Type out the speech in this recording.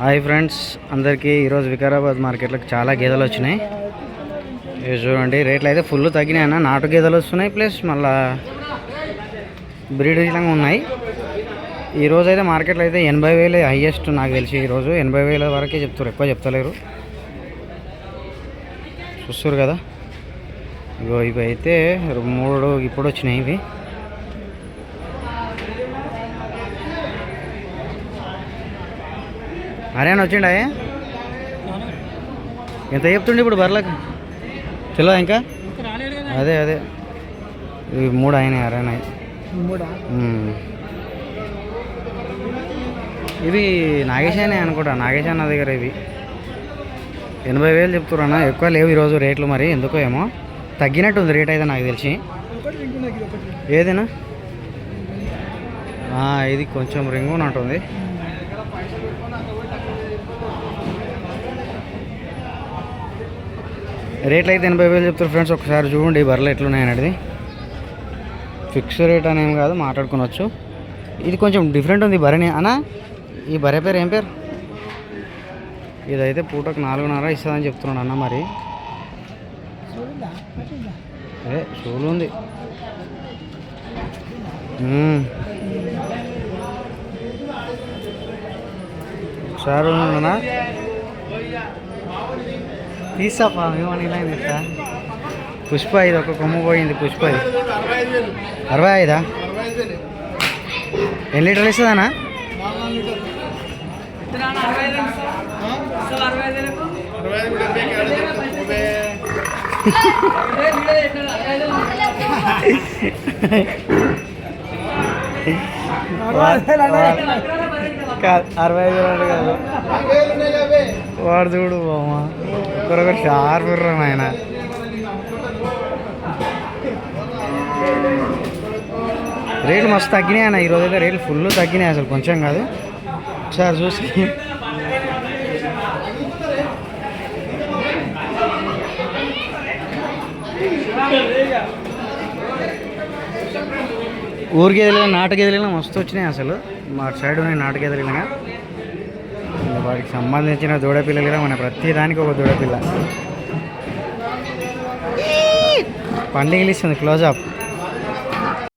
Hi friends అందరికీ ఈరోజు వికారాబాద్ మార్కెట్లోకి చాలా గేదెలు వచ్చినాయి. ఇవి చూడండి రేట్లు అయితే ఫుల్ తగ్గినాయన్న నాటు గేదెలు వస్తున్నాయి ప్లస్ మళ్ళా బ్రీడ్ విధంగా ఉన్నాయి. ఈరోజు అయితే మార్కెట్లో అయితే ఎనభై వేలు హైయెస్ట్ నాకు తెలిసి ఈరోజు ఎనభై వేల వరకే చెప్తారు ఎక్కువ చెప్తలేరు. చూస్తారు కదా. ఇగో ఇవి అయితే మూడు ఇప్పుడు వచ్చినాయి ఇవి. హర్యానా వచ్చిండా ఎంత చెప్తుండే ఇప్పుడు బర్లకు తెలియదా ఇంకా? అదే అదే. ఇవి మూడు అయినాయి ఉమ్. ఇవి నాగేశ్ అనే అనుకుంటా నాగేశ్ అన్న దగ్గర ఇవి. ఎనభై వేలు చెప్తున్నారు అన్న ఎక్కువ లేవు ఈరోజు రేట్లు మరి ఎందుకో ఏమో. తగ్గినట్టుంది రేట్ అయితే నాకు తెలిసి. ఏదేనా? ఇది కొంచెం రింగు ఉన్నట్టుంది. రేట్లు అయితే ఎనభై వేలు చెప్తారు ఫ్రెండ్స్. ఒకసారి చూడండి ఈ బర్రెలు ఎట్లున్నాయనేది ఫిక్స్ రేట్ అని కాదు మాట్లాడుకోవచ్చు ఇది కొంచెం డిఫరెంట్ ఉంది ఈ బర్రెని. అన్నా ఈ బర్రె పేరు ఏం పేరు? ఇదైతే పూటకు నాలుగున్నర ఇస్తుందని చెప్తున్నాడు అన్న మరి. అదే షూలు ఉంది. ఒకసారి అన్నా. తీసాపా ఏమని ఇలా ఇట్లా? పుష్ప ఇది ఒక కొమ్ము పోయింది పుష్ప ఇది. అరవై ఐదా? ఎన్ని లీటర్లు ఇస్తుందన్నా? కాదు అరవై ఐదు కాదు. వాడు చూడు బామ్మ ఒకరొకరు షార్ప్ ఆయన నాయన. రేట్లు మస్తు తగ్గినాయి అన్న ఈరోజు అయితే రేట్లు ఫుల్ తగ్గినాయి అసలు కొంచెం కాదు. ఒకసారి చూసి. ఊరికి గేదెలు నాటు మస్తు వచ్చినాయి అసలు. మా సైడ్ ఉన్నాయి నాటు వాటికి సంబంధించిన దూడపిల్లలు కూడా మన ప్రతి దానికి ఒక దూడపిల్ల పండుగలు ఇస్తుంది క్లోజ్ అప్